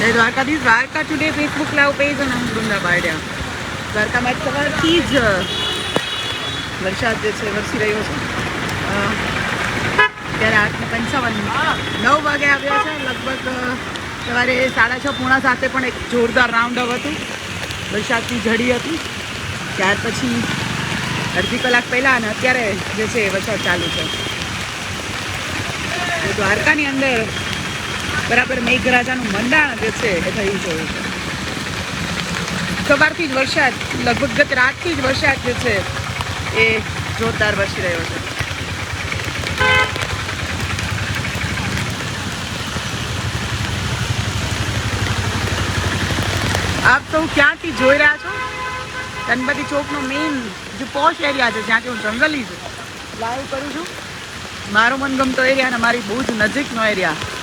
જય Dwarkadhish. Dwarka today Facebook live page અને હું વૃંદા બારડ્યા દ્વારકામાં સવારથી જ વરસાદ જે છે, વરસી રહ્યો છે. ત્યારે આઠ ને પંચાવન નવ વાગે આવ્યા છે. લગભગ સવારે સાડા છ પૂણા સાથે પણ એક જોરદાર રાઉન્ડ અપ હતું. વરસાદની ઝડી હતી. ત્યાર પછી અડધી કલાક પહેલાં અને અત્યારે જે છે, વરસાદ ચાલુ છે. દ્વારકાની અંદર બરાબર, મેઘરાજાનું મંડાણ જે છે એ થયું જોયું છે. સવારથી જ વરસાદ, લગભગ ગત રાતથી જ વરસાદ જે છે એ જોરદાર વરસી રહ્યો છે. આપ સૌ ક્યાંથી જોઈ રહ્યા છો? ગણપતિ ચોકનો મેઇન જે પોશ એરિયા છે જ્યાંથી હું જંગલી છું લાઈવ કરું છું. મારો મનગમતો એરિયા અને મારી બહુ જ નજીકનો એરિયા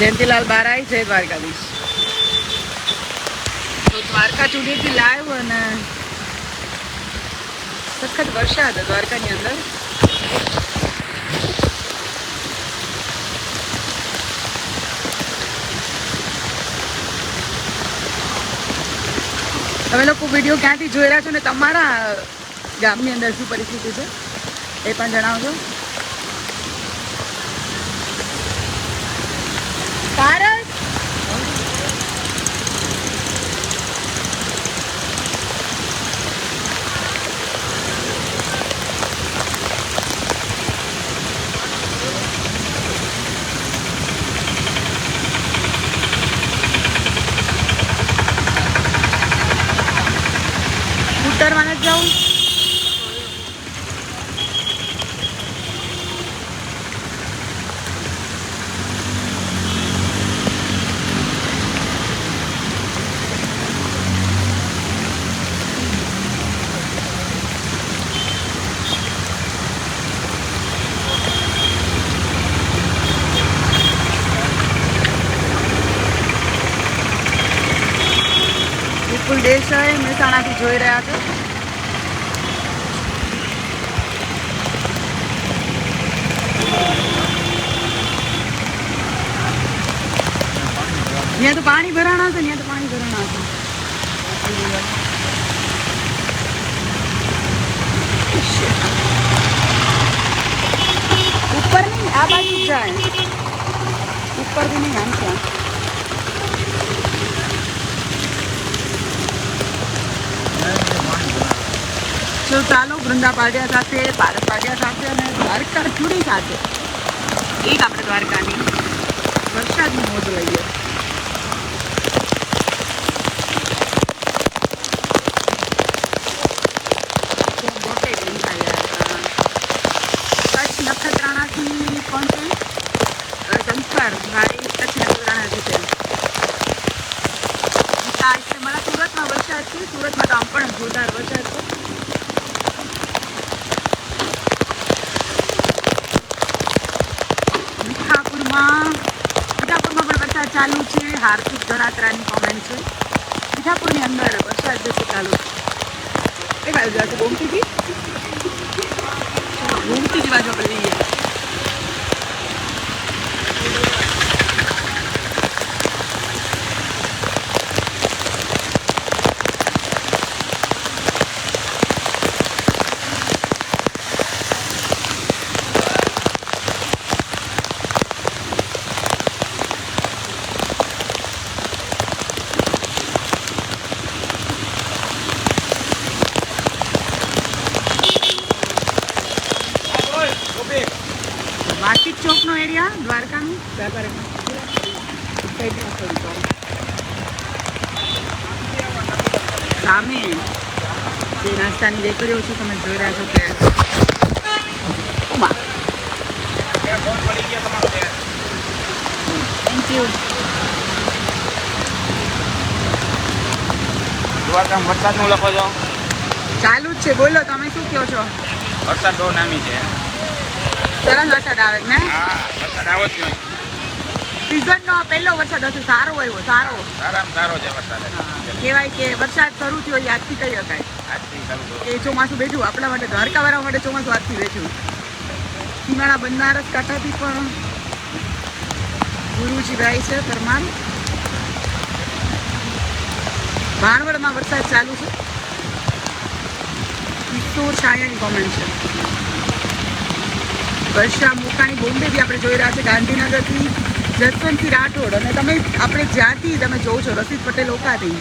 જયંતિલાલ બારાઈ જય દ્વારકાધીશ. તો દ્વારકા ચૂડીથી લાઈવ અને સખત વરસાદ દ્વારકાની અંદર. તમે લોકો વીડિયો ક્યાંથી જોઈ રહ્યા છો ને તમારા ગામની અંદર શું પરિસ્થિતિ છે એ પણ જણાવજો. પારસ ઉત્તરમાં નથી જવું વિપુલ દેસાઈ મહેસાણાથી જોઈ રહ્યા છો. ત્યાં તો પાણી ભરાણા છે, ત્યાં તો પાણી ભરાણા છે. ઉપર નહીં આ બાજુ જાય. ઉપરથી નહીં આમ ત્યાં. તો ચાલો વૃંદા પાડ્યા સાથે, પારસ પાડ્યા સાથે અને દ્વારકા ચૂડી સાથે. એક આપણે દ્વારકાની વરસાદની મોજ લઈએ તો મોટે દેખાયા હતા. કચ્છ નખત્રાણાથી કોણ છે અ, સંસ્કાર ભાઈ કચ્છ નખત્રાણાથી છે ગીતા આજે મારા સુરતમાં વરસાદ છે સુરતમાં તો આમ પણ જોરદાર વરસાદ છે મીઠાપુરમાં મીઠાપુરમાં પણ વરસાદ ચાલુ છે હાર્દિક ગણાત્રાની કોમેન્ટ છે મીઠાપુરની અંદર વરસાદ જશે ચાલુ એ બાજુ જશે ગોમતીજી ગોમતીજી બાજુ આપણે જઈએ વાર્ષિક ચોકનો એરિયા દ્વારકાનું સામે જે નાસ્તાની બેકરીઓ છે તમે જોઈ રહ્યા છો કે થેન્ક યુ વરસાદનું લખો છો. ચાલુ જ છે. બોલો તમે શું કહો છો? વરસાદ બહુ નામી છે. સરસ વરસાદ આવે ને? વરસાદ આવો જ નહીં સિઝનનો આ પહેલો વરસાદ હશે સારો આવ્યો સારો. સારામાં સારો છે વરસાદ. કહેવાય કે વરસાદ શરૂ થયો એ આજથી કહી શકાય. આજથી શરૂ ચોમાસું બેઠું આપણા માટે દ્વારકાવાળા માટે ચોમાસું આજથી બેઠું. સીમાડા બનારસ કાંઠાથી પણ ગુરુજી ભાઈ છે પરમાર. ભાણવડમાં વરસાદ ચાલુ છે. કિશોર છાયાની કોમેન્ટ છે. વર્ષા મુકાણી બોમ્બે બી આપણે જોઈ રહ્યા છે ગાંધીનગરથી જસવંતસિંહ રાઠોડ. અને તમે આપણે જ્યાંથી તમે જોવો છો રસિદ પટેલ ઓકાથી.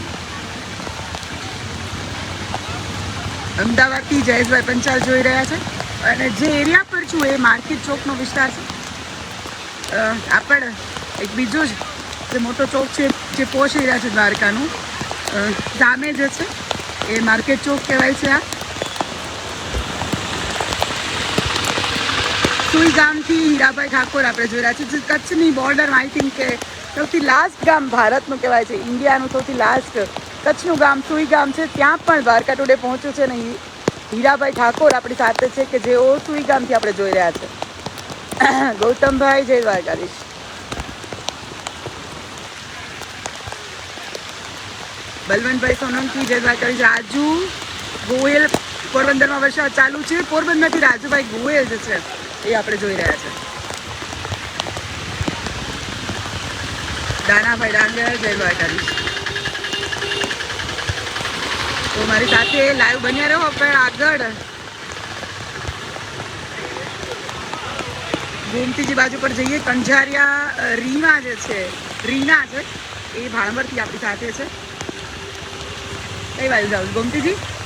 અમદાવાદથી જયેશભાઈ પંચાલ જોઈ રહ્યા છે. અને જે એરિયા પર છું, એ માર્કેટ ચોકનો વિસ્તાર છે. આપણે એક બીજો જ જે મોટો ચોક છે, જે પહોંચી રહ્યા છે દ્વારકાનું. સામે જ છે. એ માર્કેટ ચોક કહેવાય છે આ. સુઈ ગામથી હીરાભાઈ ઠાકોર આપણે જોઈ રહ્યા છીએ કચ્છની બોર્ડર આઈ થિંક કે સૌથી લાસ્ટ ગામ ભારતનું કહેવાય છે. ઇન્ડિયાનું સૌથી લાસ્ટ કચ્છનું ગામ સુઈ ગામ છે. ત્યાં પણ દ્વારકા ટુડે પહોંચ્યું છે ને હીરાભાઈ ઠાકોર આપણી સાથે છે કે જેઓ સુઈ ગામથી આપણે જોઈ રહ્યા છે. ગૌતમભાઈ, જય દ્વારકાધીશ. બલવંતભાઈ સોનંકી જય દ્વારકાધીશ. રાજુ ગોયલ પોરબંદરમાં વરસાદ ચાલુ છે. પોરબંદરથી રાજુભાઈ ગોયલ જે છે એ આપણે જોઈ રહ્યા છે. દાનાભાઈ ડાંગર, જય દ્વારકાધીશ. તો મારી સાથે લાઈવ બન્યા રહો, પણ આગળ ગોમતીજી બાજુ પર જઈએ. કંજારિયા રીના જે છે, રીના છે એ ભાણવરથી આપણી સાથે છે. કઈ બાજુ જાવ ગોમતીજી?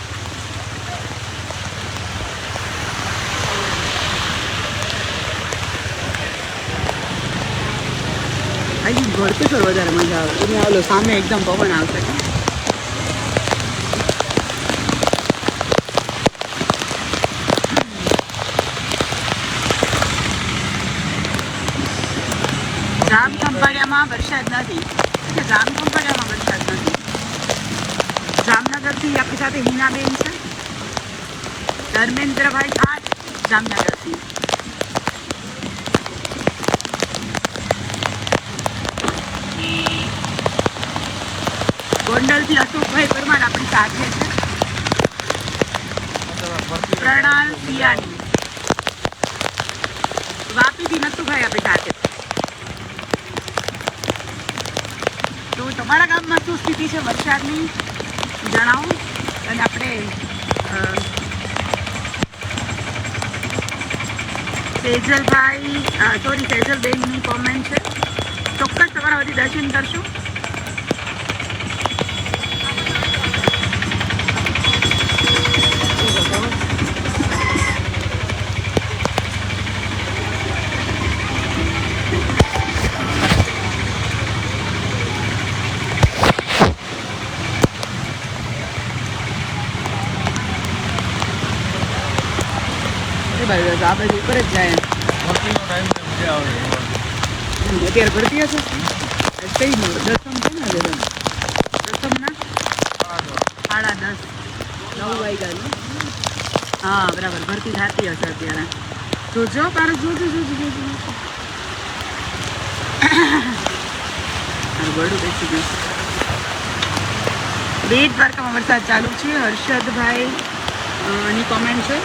અહીં ઘર પર વધારે મજા આવે એને ઓલો સામે એકદમ પવન આવશે જામ ખંભાળિયામાં વરસાદ નથી કે જામ ખંભાળિયામાં વરસાદ નથી જામનગરથી આપણી સાથે હિનાબેન છે ધર્મેન્દ્રભાઈ ખાટ જામનગરથી ગોંડલથી અશોકભાઈ પરમાર આપણી સાથે છે. પ્રણાલ સિયાની વાપીથી નથુભાઈ આપણી સાથે તો તમારા ગામમાં શું સ્થિતિ છે વરસાદની? જણાવો. અને આપણે સેજલભાઈ સોરી સેજલબેનની કોમેન્ટ છે. ચોક્કસ તમારા વધી દર્શન કરશું. એ બાજુ જશે, આ બાજુ ઉપર જ જાય હમ, અત્યારે ભરતી હશે? કઈ દસમ છે ને દસમ ના? સાડા દસ. નવ વાગ્યાનું. હા બરાબર ભરતી થતી હશે અત્યારે. જોજો તારે જોજો જોજો જોજો ગળું બેસી ગયું. બેટ દ્વારકામાં વરસાદ ચાલુ છે. હર્ષદભાઈ ની કોમેન્ટ છે.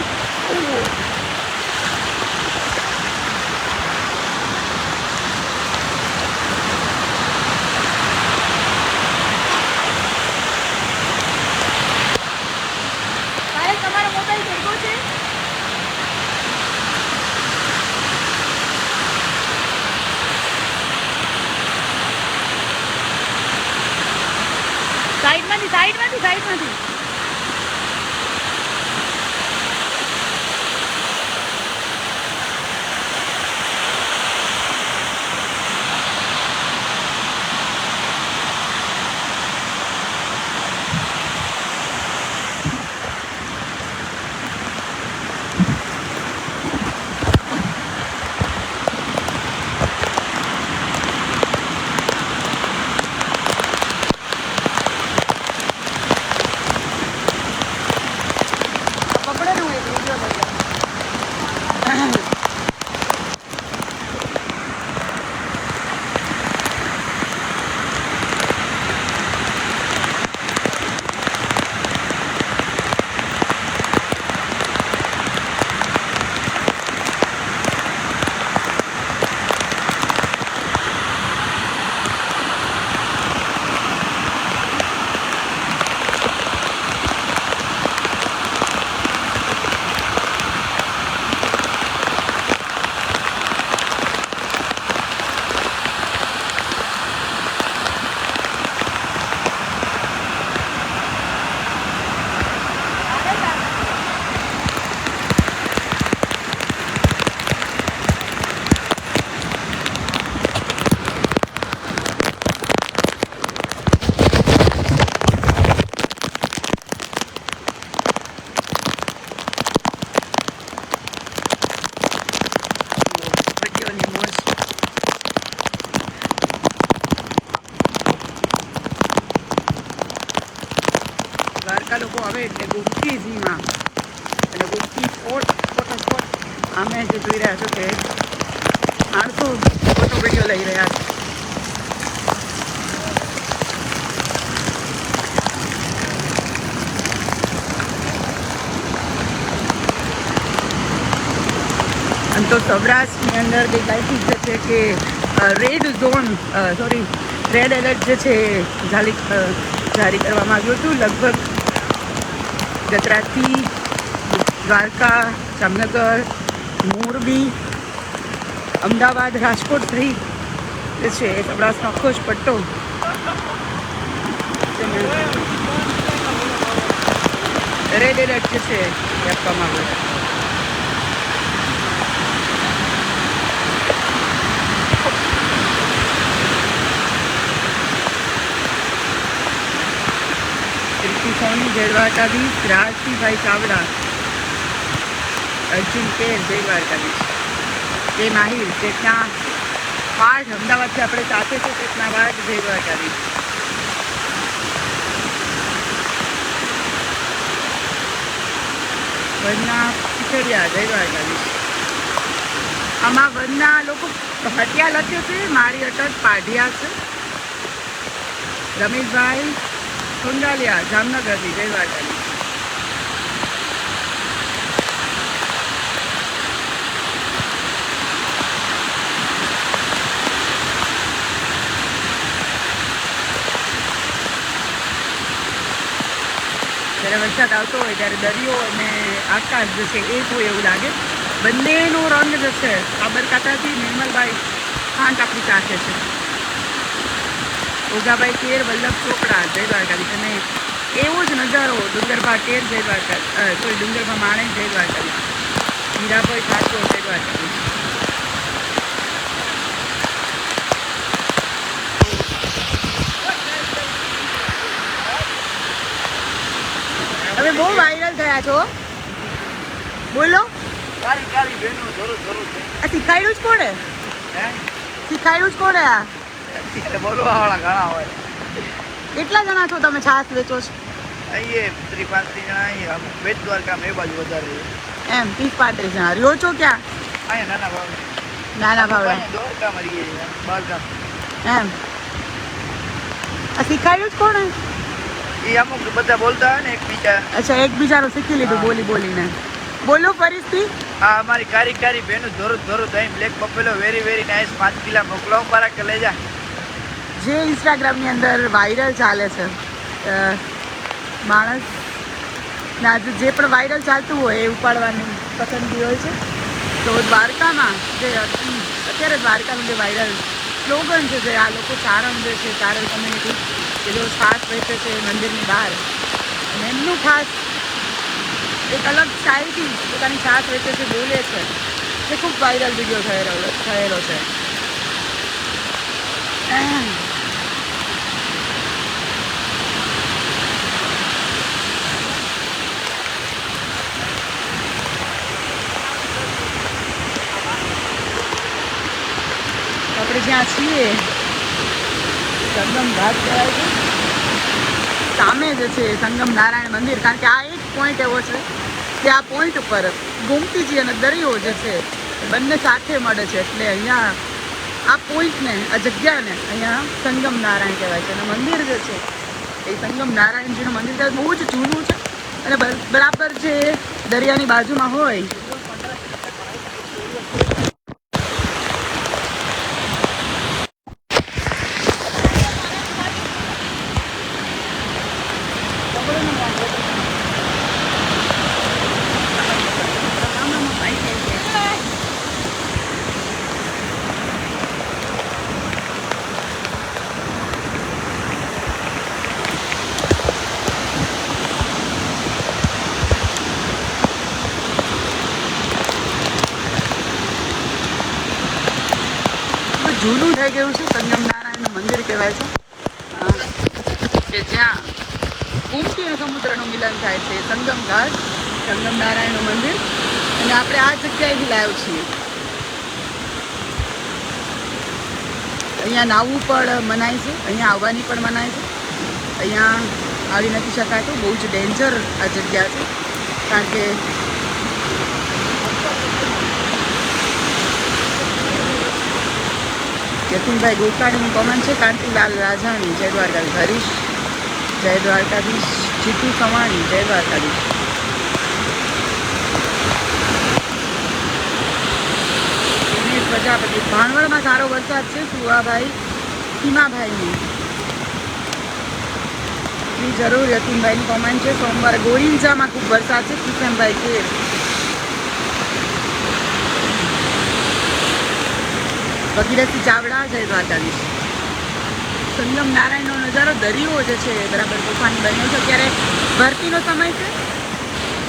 તો સૌરાષ્ટ્રની અંદર છે જે છે કે red zone sorry red alert જે છે જારી જારી કરવામાં આવ્યું હતું. લગભગ ગજરાતથી દ્વારકા, જામનગર, મોરબી, અમદાવાદ, રાજકોટ થઈ જે છે સૌરાષ્ટ્રનો આખો જ પટ્ટો રેડ એલર્ટ જે છે આપવામાં આવ્યો છે જળવાતાધીશ રાજસિંહભાઈ જય ચાવડા, અર્જુન કેર જય દ્વારકાધીશ તે માહિર ચેતના પાઠ અમદાવાદથી આપણે સાથે છે ચેતના પાઠ જય દ્વારકાધીશ વનના પીછડિયા જય દ્વારકાધીશ આમાં વનના લોકો હત્યા લખ્યો છે, મારી અટક પાઢિયા છે. રમેશભાઈ સુંડાલિયા જામનગરથી, જય જ્યારે વરસાદ આવતો હોય ત્યારે દરિયો અને આકાશ જે છે એક હોય એવું લાગે. બંનેનો રંગ જે છે, સાબરકાંઠાથી નિર્મલભાઈ ખાંટ આપણી સાથે છે. ઓગાભાઈ કેર વલ્લભ ચોપડા જય દ્વારકાધીશ. અને એવો જ નજારો ડુંગરભા તેર જય દ્વારકા સોરી ડુંગરભા માણેક જય દ્વારકાધીશ. હીરાભાઈ ઠાકોર જય દ્વારકાધીશ. તમે બહુ વાયરલ થયા છો. બોલો. શીખાડ્યું જ કોણે? શીખાયું જ કોને આ? એટલે બોલવા ઘણા હોય. કેટલા જણા છો તમે છાસ વેચો છો? અહીં ત્રી પાંત્રીસ જણા અહીં અમુક બેટ એ બાજુ વધારે છે એમ ત્રીસ પાંત્રીસ જણા. રહ્યો છો ક્યાં? અહીંયા નાના ભાવ. નાના ભાવડા અહીંયા દ્વારકામાં રહીએ બહારગામ એમ. આ શીખાયું જ કોણે? એ અમુક બધા બોલતા હોય ને એકબીજા અચ્છા એકબીજાનું શીખી લીધું. બોલી બોલીને. બોલો ફરીથી. આ અમારી કારી કારી બહેનો ધોરું ધોરું દહીં black buffalo very very nice પાંચ કિલા મોકલો મારા લઈ જા ઇન્સ્ટાગ્રામની અંદર વાયરલ ચાલે છે માણસ ના જે પણ વાયરલ ચાલતું હોય એ ઉપાડવાની પસંદગી હોય છે. તો દ્વારકામાં જે અત્યારે દ્વારકાનું જે વાયરલ સ્લોગન છે જે આ લોકો સારા જે છે સારલ કમ્યુનિટી કે લોકો શ્વાસ વેચે છે મંદિરની બહાર. અને એમનું ખાસ એક અલગ સ્ટાઇલથી પોતાની છાસ વેચે છે, બોલે છે. એ ખૂબ વાયરલ વીડિયો થયેલો થયેલો છે. આપણે જ્યાં છીએ, સંગમ ઘાટ કહેવાય છે. સામે જે છે સંગમ નારાયણ મંદિર, કારણ કે આ એક પોઈન્ટ એવો છે કે આ પોઈન્ટ ઉપર ગોમતીજી અને દરિયો જે છે બંને સાથે મળે છે. એટલે અહીંયા આ પોઈન્ટને આ જગ્યાને અહીંયા સંગમ નારાયણ કહેવાય છે. અને મંદિર જે છે એ સંગમ નારાયણજીનું મંદિર બહુ જ જૂનું છે. અને બર- બરાબર જે દરિયાની બાજુમાં હોય બહુ જૂનું થઈ ગયું છે સંગમ નારાયણનું મંદિર કહેવાય છે. કે જ્યાં કુમતી સમુદ્રનું મિલન થાય છે, સંગમ ઘાટ, સંગમ નારાયણનું મંદિર. અને આપણે આ જગ્યાએથી લાવ્યો છીએ. અહીંયા નાવું પણ મનાય છે, અહીંયા આવવાની પણ મનાય છે. અહીંયા આવી નથી શકાતું બહુ જ ડેન્જર આ જગ્યા છે. કારણ કે યતિનભાઈ ગોકાણીની કોમેન્ટ છે, કાંતિલાલ રાજાણી, જય દ્વારકાધીશ. હરીશ જય દ્વારકાધીશ. જીતુ સવાણી જય દ્વારકાધીશ. પ્રજાપતિ, ભાણવડમાં સારો વરસાદ છે, સુવાભાઈ સીમાભાઈની જી જરૂર યતિનભાઈની કોમેન્ટ છે. સોમવારે ગોરિંચામાં ખૂબ વરસાદ છે, કિશનભાઈ કેર ભગીરથસિંહ ચાવડા, જય દ્વારકાધીશ. સંગમ નારાયણનો નજારો દરિયો જે છે બરાબર તોફાની બન્યો છે. અત્યારે ભરતીનો સમય છે.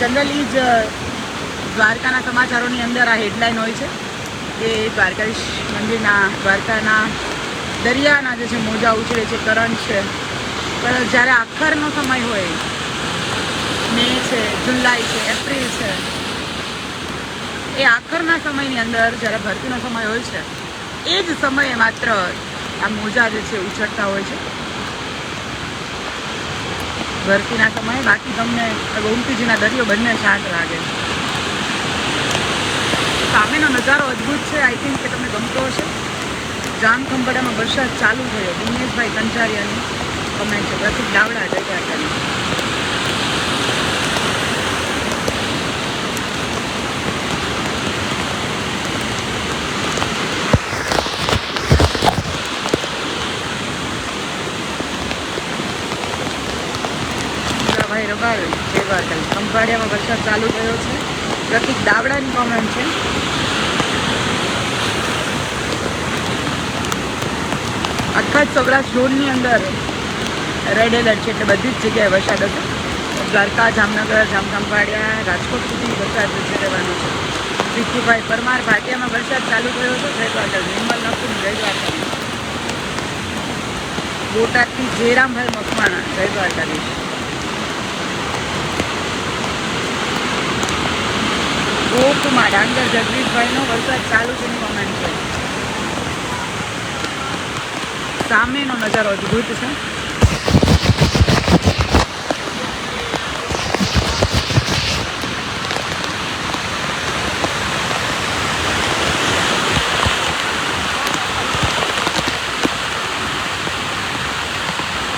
જનરલી જ દ્વારકાના સમાચારોની અંદર આ હેડલાઇન હોય છે કે દ્વારકાધીશ મંદિરના, દ્વારકાના દરિયાના જે છે મોજા ઉછળે છે કરંટ છે. પણ જ્યારે આખરનો સમય હોય, મે છે, જુલાઈ છે, એપ્રિલ છે, એ આખરના સમયની અંદર જ્યારે ભરતીનો સમય હોય છે એ જ સમયે માત્ર આ મોજા જે છે ઉછળતા હોય છે. ભરતીના સમયે બાકી તમને ગોમતીજીના દરિયો બંને શાંત લાગે સામેનો નજારો અદ્ભુત છે. આઈ થિંક કે તમને ગમતો હશે. જામખંભાળામાં વરસાદ ચાલુ થયો. દિનેશભાઈ કંચારિયાની કમેન્ટ છે. પ્રતિક ડાવડા જગ્યા દ્વારકાની ભાઈ રબાલ જય દ્વારકાધીશ ખંભાળિયામાં વરસાદ ચાલુ થયો છે? પ્રતિક દાવડાની કોમેન્ટ છે. આખા જ સૌરાષ્ટ્ર ઝોનની અંદર રેડ એલર્ટ છે એટલે બધી જ જગ્યાએ વરસાદ હશે. દ્વારકા, જામનગર, જામખંભાળિયા, રાજકોટ સુધી વરસાદ રહેવાનો છે. ભીખુભાઈ પરમાર ભાટિયામાં વરસાદ ચાલુ થયો હતો જય દ્વારકા નિર્મલ નકુમ જય દ્વારકા બોટાદથી જયરામભાઈ મકવાણા જય દ્વારકાધીશ ગોકુમાર ડાંગર જગદીશભાઈનો વરસાદ ચાલુ છે એની કોમેન્ટ છે. સામેનો નજારો અદ્ભુત છે.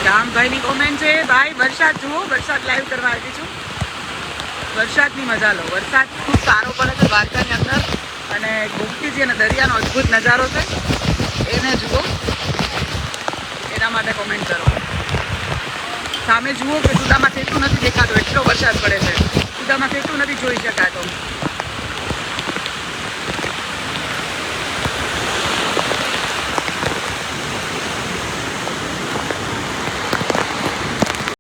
રામભાઈની કોમેન્ટ છે, ભાઈ, વરસાદ જુઓ, વરસાદ લાઈવ કરવા આવી છું. વરસાદની મજા લો. વરસાદ ખૂબ સારો પડે છે દ્વારકાની અંદર અને ગુમતી જે દરિયાનો અદ્ભુત નજારો છે. એને જુઓ. એના માટે કોમેન્ટ કરો. સામે જુઓ કે સુદામાં સેતુ નથી દેખાતો. એટલો વરસાદ પડે છે. સુદામાં સેતુ નથી જોઈ શકાતો.